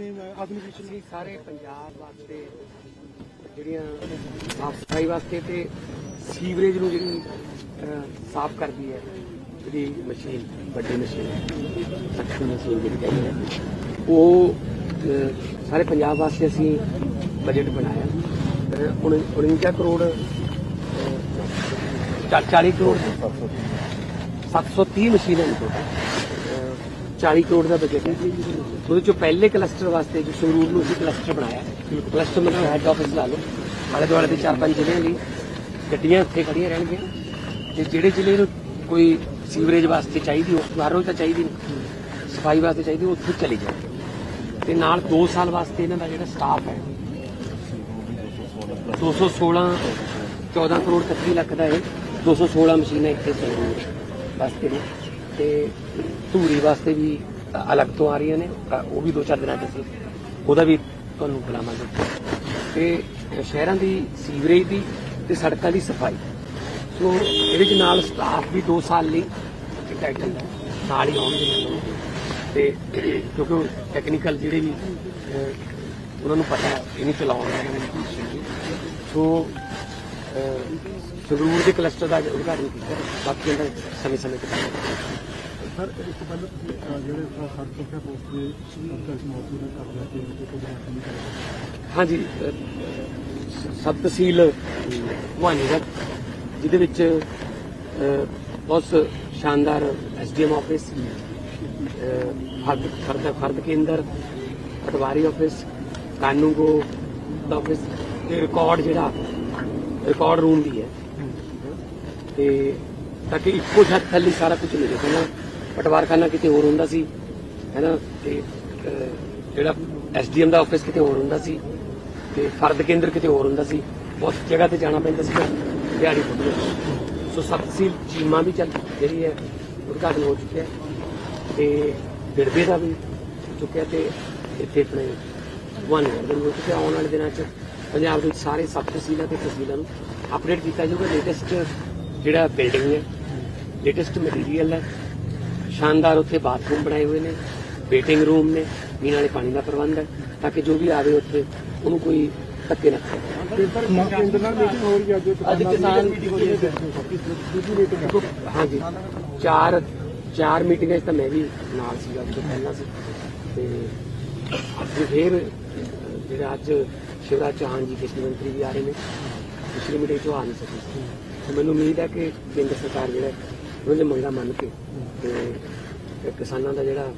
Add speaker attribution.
Speaker 1: ਨੇ ਆਧੁਨਿਕ ਵਿਸ਼ੇ
Speaker 2: ਅਸੀਂ ਸਾਰੇ ਪੰਜਾਬ ਵਾਸਤੇ ਜਿਹੜੀਆਂ ਸਾਫ਼ ਸਫ਼ਾਈ ਵਾਸਤੇ ਤੇ ਸੀਵਰੇਜ ਨੂੰ ਜਿਹੜੀ ਸਾਫ਼ ਕਰਦੀ ਹੈ ਜਿਹੜੀ ਮਸ਼ੀਨ ਵੱਡੀ ਮਸ਼ੀਨ ਸਖਤ ਮਸ਼ੀਨ ਜਿਹੜੀ ਕਹਿੰਦੇ ਹੈ ਉਹ ਸਾਰੇ ਪੰਜਾਬ ਵਾਸਤੇ ਅਸੀਂ ਬਜਟ ਬਣਾਇਆ। ਅਹ, ਉਣ- 49 ਕਰੋੜ ਅਹ, 40 ਕਰੋੜ 730 ਮਸ਼ੀਨਾਂ ਨੇ ਟੋਟਲ 40 ਕਰੋੜ ਦਾ ਬਜਟ ਹੈ। ਉਹਦੇ ਚੋਂ ਪਹਿਲੇ ਕਲਸਟਰ ਵਾਸਤੇ ਜੋ ਸੰਗਰੂਰ ਨੂੰ ਅਸੀਂ ਕਲਸਟਰ ਬਣਾਇਆ ਕਲਸਟਰ ਮਤਲਬ ਹੈੱਡ ਆਫਿਸ ਲਾ ਲਓ। ਆਲੇ ਦੁਆਲੇ ਦੇ ਚਾਰ ਪੰਜ ਜ਼ਿਲ੍ਹਿਆਂ ਲਈ ਗੱਡੀਆਂ ਇੱਥੇ ਖੜੀਆਂ ਰਹਿਣਗੀਆਂ। ਤੇ ਜਿਹੜੇ ਜ਼ਿਲ੍ਹੇ ਨੂੰ ਕੋਈ ਸੀਵਰੇਜ ਵਾਸਤੇ ਚਾਹੀਦੀ ਹੋ ਬਾਹਰੋਂ ਤਾਂ ਚਾਹੀਦੀ ਨਹੀਂ। ਸਫ਼ਾਈ ਵਾਸਤੇ ਚਾਹੀਦੀ, ਉਹ ਉੱਥੇ ਚਲੀ ਜਾਏ ਤੇ ਨਾਲ 2 ਸਾਲ ਵਾਸਤੇ ਇਹਨਾਂ ਦਾ ਜਿਹੜਾ ਸਟਾਫ ਹੈ 216 14 ਕਰੋੜ 31 ਲੱਖ ਦਾ ਇਹ 216 ਮਸ਼ੀਨਾਂ ਇੱਥੇ ਸੰਗਰੂਰ ਵਾਸਤੇ ਨੇ। ਤੇ ਧੂਰੀ ਵਾਸਤੇ ਵੀ ਅਲੱਗ ਤੋਂ ਆ ਰਹੀਆਂ ਨੇ ਉਹ ਵੀ ਦੋ ਚਾਰ ਦਿਨਾਂ ਚ ਅਸੀਂ ਉਹਦਾ ਵੀ ਤੁਹਾਨੂੰ ਬੁਲਾਵਾਂਗੇ। ਤੇ ਸ਼ਹਿਰਾਂ ਦੀ ਸੀਵਰੇਜ ਦੀ ਤੇ ਸੜਕਾਂ ਦੀ ਸਫ਼ਾਈ। ਸੋ ਇਹਦੇ ਚ ਨਾਲ ਸਟਾਫ ਵੀ 2 ਸਾਲ ਲਈ ਟਾਈਟਲ ਹੈ, ਨਾਲ ਹੀ ਆਉਣਗੇ। ਮੈਨੂੰ ਤੇ ਕਿਉਂਕਿ ਟੈਕਨੀਕਲ ਜਿਹੜੇ ਵੀ ਉਹਨਾਂ ਨੂੰ ਪਤਾ ਇਹ ਨਹੀਂ ਚਲਾਉਣਾ ਹੈ ਸੋ ਸੰਗਰੂਰ ਦੇ ਕਲਸਟਰ ਦਾ ਉਦਘਾਟਨ ਕੀਤਾ ਬਾਕੀ ਦਾ ਸਮੇਂ ਸਮੇਂ ਤੇ
Speaker 1: ਸਰ ਇਸ ਤੋਂ ਪਹਿਲਾਂ ਤੁਸੀਂ, ਅਹ, ਜਿਹੜੇ ਸੜਕ ਸੁਰੱਖਿਆ ਪੋਸਟ ਦੇ ਸਰਕਾਰੀ ਮੌਜੂਦ ਕਰ ਲਿਆ ਕਿ ਉਹ ਕੋਈ ਨਹੀਂ ਕਰਦਾ
Speaker 2: ਹਾਂਜੀ ਅਹ, ਸਬ ਤਹਿਸੀਲ ਭਵਾਨੀਗੜ੍ਹ ਜਿਹਦੇ ਵਿੱਚ ਅਹ, ਬਹੁਤ ਸ਼ਾਨਦਾਰ ਐਸਡੀਐਮ ਆਫਿਸ ਫਰਦ ਫਰਦ ਫਰਦ ਕੇਂਦਰ ਪਟਵਾਰੀ ਆਫਿਸ ਕਾਨੂੰਗੋ ਦਾ ਆਫਿਸ ਤੇ ਰਿਕਾਰਡ ਜਿਹੜਾ ਰਿਕਾਰਡ ਰੂਮ ਵੀ ਹੈ। ਤੇ ਤਾਂ ਕਿ ਇੱਕੋ ਛੱਤ ਥੱਲੇ ਸਾਰਾ ਕੁਝ ਮਿਲੇ। ਪਹਿਲਾਂ ਪਟਵਾਰਖਾਨਾ ਕਿਤੇ ਹੋਰ ਹੁੰਦਾ ਸੀ ਹੈਨਾ ਤੇ ਅਹ, ਜਿਹੜਾ ਐਸਡੀਐਮ ਦਾ ਆਫਿਸ ਕਿਤੇ ਹੋਰ ਹੁੰਦਾ ਸੀ ਤੇ ਫਰਦ ਕੇਂਦਰ ਕਿਤੇ ਹੋਰ ਹੁੰਦਾ ਸੀ ਬਹੁਤ ਜਗ੍ਹਾ ਤੇ ਜਾਣਾ ਪੈਂਦਾ ਸੀ ਦਿਹਾੜੀ ਪੁੱਟਦੇ ਸੋ ਸਬ ਤਹਿਸੀਲ ਚੀਮਾ ਵੀ ਚੱਲ ਜਿਹੜੀ ਹੈ ਉਦਘਾਟਨ ਹੋ ਚੁੱਕਿਆ ਹੈ। ਤੇ ਦਿੜਬੇ ਦਾ ਵੀ ਚੁੱਕਿਆ ਤੇ ਇੱਥੇ ਆਪਣੇ ਭਵਾਨੀਗੜ੍ਹ ਦੇ ਹੋ ਚੁੱਕਿਆ। ਆਉਣ ਵਾਲੇ ਦਿਨਾਂ 'ਚ ਪੰਜਾਬ ਦੇ ਵਿੱਚ ਸਾਰੇ ਸਬ ਤਹਿਸੀਲਾਂ ਤੇ ਤਹਿਸੀਲਾਂ ਨੂੰ ਅਪਡੇਟ ਕੀਤਾ ਜਾਊਗਾ। ਲੇਟੈਸਟ ਜਿਹੜਾ ਬਿਲਡਿੰਗ ਹੈ ਲੇਟੈਸਟ ਮਟੀਰੀਅਲ ਹੈ ਸ਼ਾਨਦਾਰ ਉੱਥੇ ਬਾਥਰੂਮ ਬਣਾਏ ਹੋਏ ਨੇ ਵੇਟਿੰਗ ਰੂਮ ਨੇ ਪੀਣ ਵਾਲੇ ਪਾਣੀ ਦਾ ਪ੍ਰਬੰਧ ਹੈ ਤਾਂ ਕਿ ਜੋ ਵੀ ਆਵੇ ਉੱਥੇ ਉਹਨੂੰ ਕੋਈ ਧੱਕੇ ਨਾ
Speaker 1: ਅੱਜ
Speaker 2: ਕਿਸਾਨ ਹਾਂਜੀ। ਚਾਰ ਚਾਰ ਮੀਟਿੰਗਾਂ 'ਚ ਤਾਂ ਮੈਂ ਵੀ ਨਾਲ ਸੀਗਾ ਜਦੋਂ ਪਹਿਲਾਂ ਸੀ। ਤੇ ਅੱਜ ਫੇਰ ਜਿਹੜਾ ਅੱਜ ਸ਼ਿਵਰਾਜ ਚੌਹਾਨ ਜੀ ਕ੍ਰਿਸ਼ੀ ਮੰਤਰੀ ਵੀ ਆ ਰਹੇ ਨੇ ਪਿਛਲੀ ਮੀਟਿੰਗ 'ਚ ਆ ਨਹੀਂ ਸਕੇ। ਮੈਨੂੰ ਉਮੀਦ ਹੈ ਕਿ ਕੇਂਦਰ ਸਰਕਾਰ ਜਿਹੜਾ ਉਹਨਾਂ ਦੀ ਮੰਗਾਂ ਮੰਨ ਕੇ ਤੇ ਤੇ ਕਿਸਾਨਾਂ ਦਾ ਜਿਹੜਾ